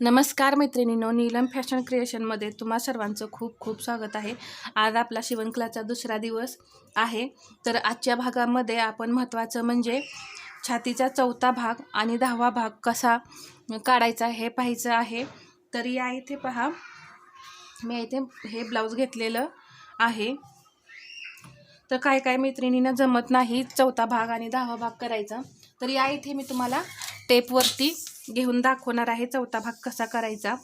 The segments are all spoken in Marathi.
नमस्कार मैत्रिणींनो नीलम फॅशन क्रिएशनमध्ये तुम्हा सर्वांचं खूप खूप स्वागत आहे. आज आपला शिवणकलाचा दुसरा दिवस आहे. तर आजच्या भागामध्ये आपण महत्त्वाचं म्हणजे छातीचा चौथा भाग आणि दहावा भाग कसा काढायचा हे पाहायचं आहे. तर या इथे पहा मी इथे हे ब्लाऊज घेतलेलं आहे. तर काय काय मैत्रिणींना जमत नाही चौथा भाग आणि दहावा भाग करायचा. तर या इथे मी तुम्हाला टेपवरती घेऊन दाखवणार आहे चौथा भाग कसा करायचा.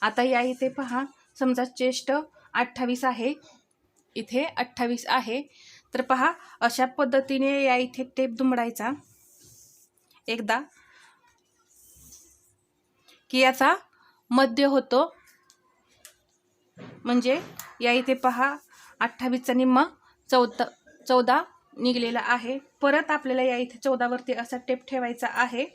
आता या इथे पहा समजा चेस्ट अठ्ठावीस आहे. इथे अठ्ठावीस आहे. तर पहा अशा पद्धतीने या इथे टेप दुमडायचा. एकदा. की याचा मध्य होतो. म्हणजे या इथे पहा अठ्ठावीसचा निम्मा चौदा चौदा निघलेला आहे. परत आपल्याला या इथे चौदावरती असा टेप ठेवायचा आहे.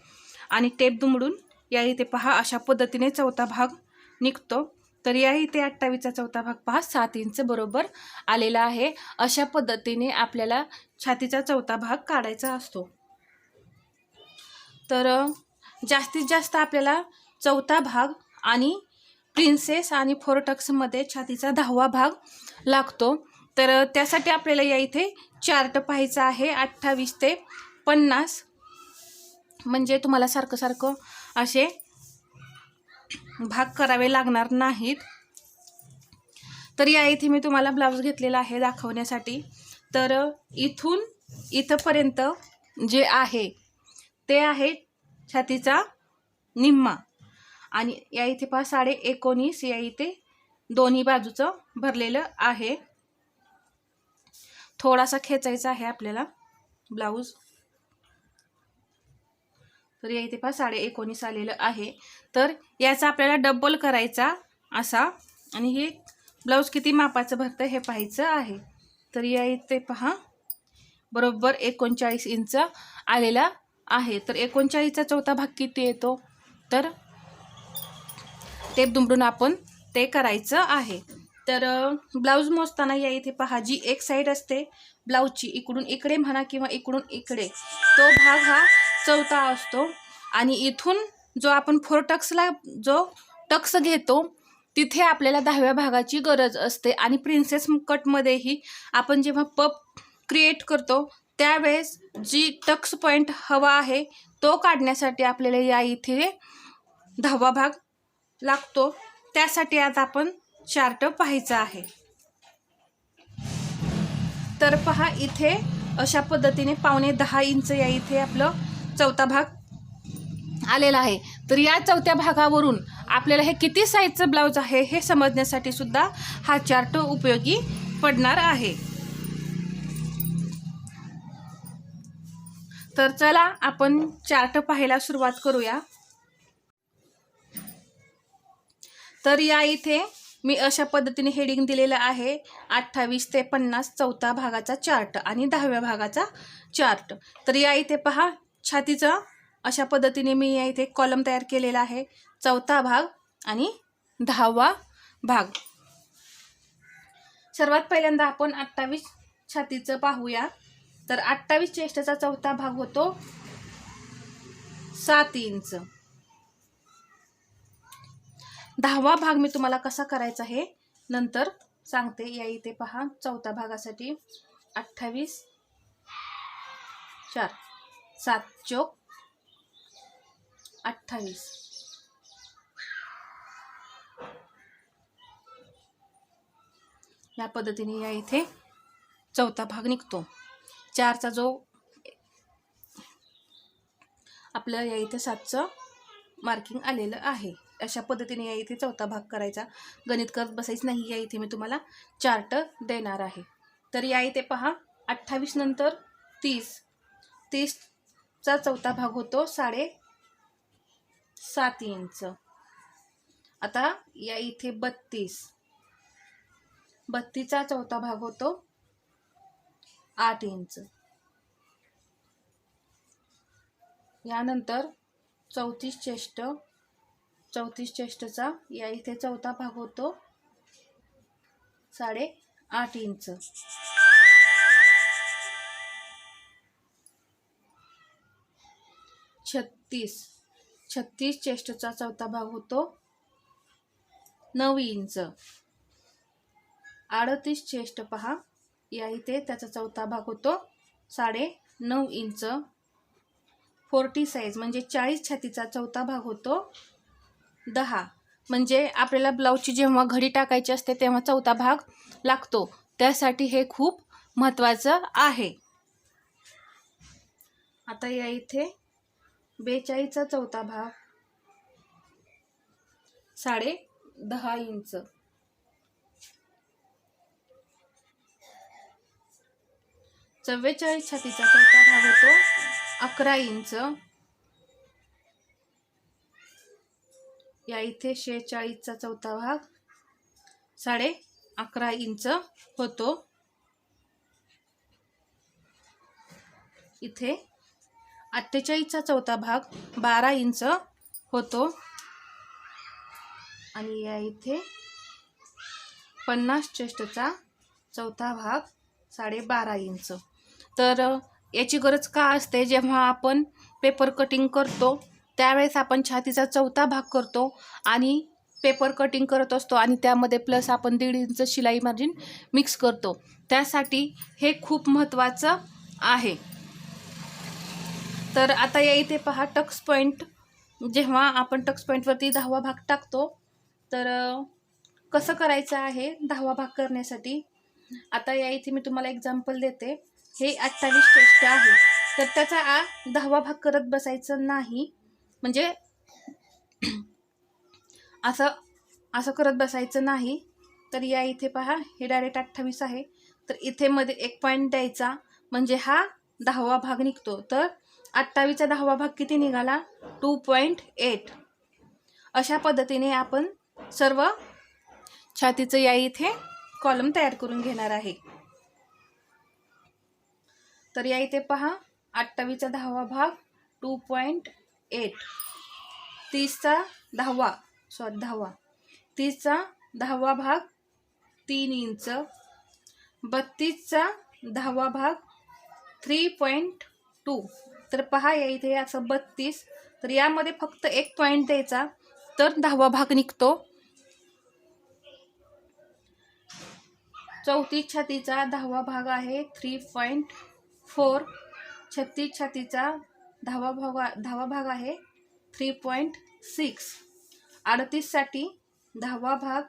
आणि टेप दुमडून या इथे पहा अशा पद्धतीने चौथा भाग निघतो. तर या इथे अठ्ठावीसचा चौथा भाग पहा सात इंच बरोबर आलेला आहे. अशा पद्धतीने आपल्याला छातीचा चौथा भाग काढायचा असतो. तर जास्तीत जास्त आपल्याला चौथा भाग आणि प्रिन्सेस आणि फोरटक्समध्ये छातीचा दहावा भाग लागतो. तर त्यासाठी आपल्याला या इथे चार्ट पाहायचा आहे अठ्ठावीस ते पन्नास. म्हणजे तुम्हाला सारखं सारखं असे भाग करावे लागणार नाहीत. तर या इथे मी तुम्हाला ब्लाऊज घेतलेला आहे दाखवण्यासाठी. तर इथून इथंपर्यंत जे आहे ते आहे छातीचा निम्मा. आणि या इथे पहा साडे एकोणीस या इथे दोन्ही बाजूचं भरलेलं आहे. थोडासा खेचायचा आहे आपल्याला ब्लाऊज तर या इथे पहा साडे एकोणीस आलेलं आहे. तर याचा आपल्याला डबल करायचा असा आणि हे ब्लाऊज किती मापाचं भरतं हे पाहायचं आहे. तर या इथे पहा बरोबर एकोणचाळीस इंच आलेला आहे. तर एकोणचाळीसचा चौथा भाग किती येतो? तर टेप दुमडून आपण ते करायचं आहे. तर ब्लाऊज मोजताना या इथे पहा जी एक साईड असते ब्लाऊजची इकडून इकडे म्हणा किंवा इकडून इकडे तो भाग हा चौथा असतो. आणि इथून जो आपण फोर टक्सला जो टक्स घेतो तिथे आपल्याला दहाव्या भागाची गरज असते. आणि प्रिन्सेस कटमध्येही आपण जेव्हा पप क्रिएट करतो त्यावेळेस जी टक्स पॉईंट हवा आहे तो काढण्यासाठी आपल्याला या इथे दहावा भाग लागतो. त्यासाठी आज आपण चार्ट पाहायचा आहे. तर पहा इथे अशा पद्धतीने पावणे दहा इंच या इथे आपलं चौथा भाग आलेला आहे. तर या चौथ्या भागावरून आपल्याला हे किती साईजचं ब्लाऊज आहे हे समजण्यासाठी सुद्धा हा चार्ट उपयोगी पडणार आहे. तर चला आपण चार्ट पाहायला सुरुवात करूया. तर या इथे मी अशा पद्धतीने हेडिंग दिलेलं आहे. अठ्ठावीस ते पन्नास चौथा भागाचा चार्ट आणि दहाव्या भागाचा चार्ट तर या इथे पहा छातीचा अशा पद्धतीने मी या इथे कॉलम तयार केलेला आहे. चौथा भाग आणि दहावा भाग. सर्वात पहिल्यांदा आपण अठ्ठावीस छातीचं पाहूया. तर अठ्ठावीस चेष्टाचा चौथा भाग होतो सात इंच. दहावा भाग मी तुम्हाला कसा करायचा हे नंतर सांगते. या इथे पहा चौथा भागासाठी अठ्ठावीस चार. सात चोक अठ्ठावीस. या पद्धतीने या इथे चौथा भाग निघतो. चारचा जो आपलं या इथे सातचं मार्किंग आलेलं आहे. अशा पद्धतीने या इथे चौथा भाग करायचा. गणित करत बसायचं नाही या इथे मी तुम्हाला चार्ट देणार आहे. तर या इथे पहा अठ्ठावीस नंतर तीस चा चौथा भाग होतो साडे सात इंच. आता या इथे बत्तीस. बत्तीसचा चौथा भाग होतो आठ इंच. यानंतर चौतीस चेष्ट चौतीस चेष्टचा या इथे चौथा भाग होतो साडे आठ इंच. छत्तीस. छत्तीस चेष्टचा चौथा भाग होतो. नऊ इंच. अडतीस चेष्ट पहा. या इथे त्याचा चौथा भाग होतो. साडे नऊ इंच. फोर्टी साईज म्हणजे चाळीस छातीचा चौथा भाग होतो. दहा. म्हणजे आपल्याला ब्लाऊजची जेव्हा घडी टाकायची असते तेव्हा चौथा भाग लागतो. त्यासाठी हे खूप महत्त्वाचं आहे. आता या इथे बेचाळीसचा चौथा भाग. साडे दहा इंच. चव्वेचाळीस छातीचा चौथा भाग होतो अकरा इंच. या इथे शेहेचाळीसचा चौथा भाग साडे अकरा इंच होतो. इथे अठ्ठेचाळीसचा चौथा भाग बारा इंच होतो. आणि या इथे पन्नास चेस्टचा चौथा भाग साडेबारा इंच. तर याची गरज का असते? जेव्हा आपण पेपर कटिंग करतो त्यावेळेस आपण छातीचा चौथा भाग करतो आणि पेपर कटिंग करत असतो आणि त्यामध्ये प्लस आपण दीड इंच शिलाई मार्जिन मिक्स करतो. त्यासाठी हे खूप महत्त्वाचं आहे. तर आता या इथे पहा टक्स पॉईंट जेव्हा आपण टक्स पॉईंटवरती दहावा भाग टाकतो तर कसं करायचं आहे दहावा भाग करण्यासाठी? आता या इथे मी तुम्हाला एक्झाम्पल देते. हे अठ्ठावीस चेष्ट आहे. तर त्याचा आ दहावा भाग करत बसायचं नाही. म्हणजे असं असं करत बसायचं नाही. तर या इथे पहा हे डायरेक्ट अठ्ठावीस आहे. तर इथे मध्ये एक पॉईंट द्यायचा. म्हणजे हा दहावा भाग निघतो. तर अठ्ठावीसचा दहावा भाग किती निघाला? टू पॉईंट एट अशा पद्धतीने आपण सर्व छातीचं या इथे कॉलम तयार करून घेणार आहे. तर या इथे पहा अठ्ठावीसचा दहावा भाग टू पॉईंट एट तीसचा दहावा सॉरी दहावा. तीसचा दहावा भाग तीन इंच. बत्तीसचा दहावा भाग थ्री पॉईंट टू तर पहा या इथे असं बत्तीस. तर यामध्ये फक्त एक पॉईंट द्यायचा. तर दहावा भाग निघतो. चौतीस छातीचा दहावा भाग आहे. थ्री पॉईंट फोर छत्तीस छातीचा दहावा भाग दहावा भाग आहे. थ्री पॉईंट सिक्स अडतीससाठी दहावा भाग.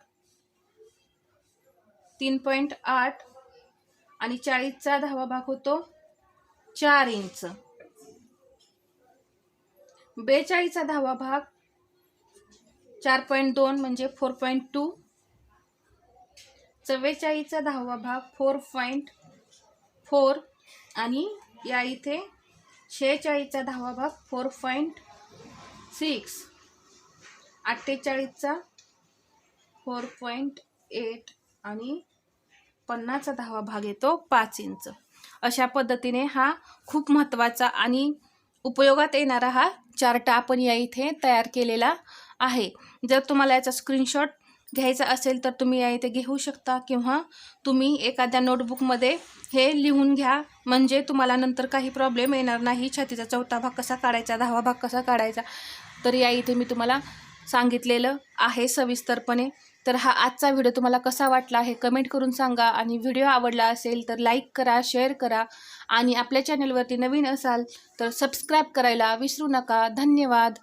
तीन पॉईंट आठ आणि चाळीसचा दहावा भाग होतो चार इंच. बेचाळीसचा दहावा भाग. चार पॉईंट दोन म्हणजे फोर पॉईंट टू चव्वेचाळीसचा दहावा भाग फोर पॉईंट फोर आणि या इथे शेहेचाळीसचा दहावा भाग फोर पॉईंट सिक्स अठ्ठेचाळीसचा फोर पॉईंट एट आणि पन्नासचा दहावा भाग येतो पाच इंच. अशा पद्धतीने हा खूप महत्त्वाचा आणि उपयोगात येणारा हा चार्ट आपण या इथे तयार केलेला आहे. जर तुम्हाला याचा स्क्रीनशॉट घ्यायचा असेल तर तुम्ही या इथे घेऊ शकता किंवा तुम्ही एखाद्या नोटबुकमध्ये हे लिहून घ्या. म्हणजे तुम्हाला नंतर काही प्रॉब्लेम येणार नाही. छातीचा चौथा भाग कसा काढायचा दहावा भाग कसा काढायचा? तर या इथे मी तुम्हाला सांगितलेलं आहे सविस्तरपणे. तर हा आजचा व्हिडिओ तुम्हाला कसा वाटला हे कमेंट करून सांगा आणि व्हिडिओ आवडला असेल तर लाईक करा शेअर करा आणि आपल्या चॅनलवरती नवीन असाल तर सबस्क्राईब करायला विसरू नका. धन्यवाद.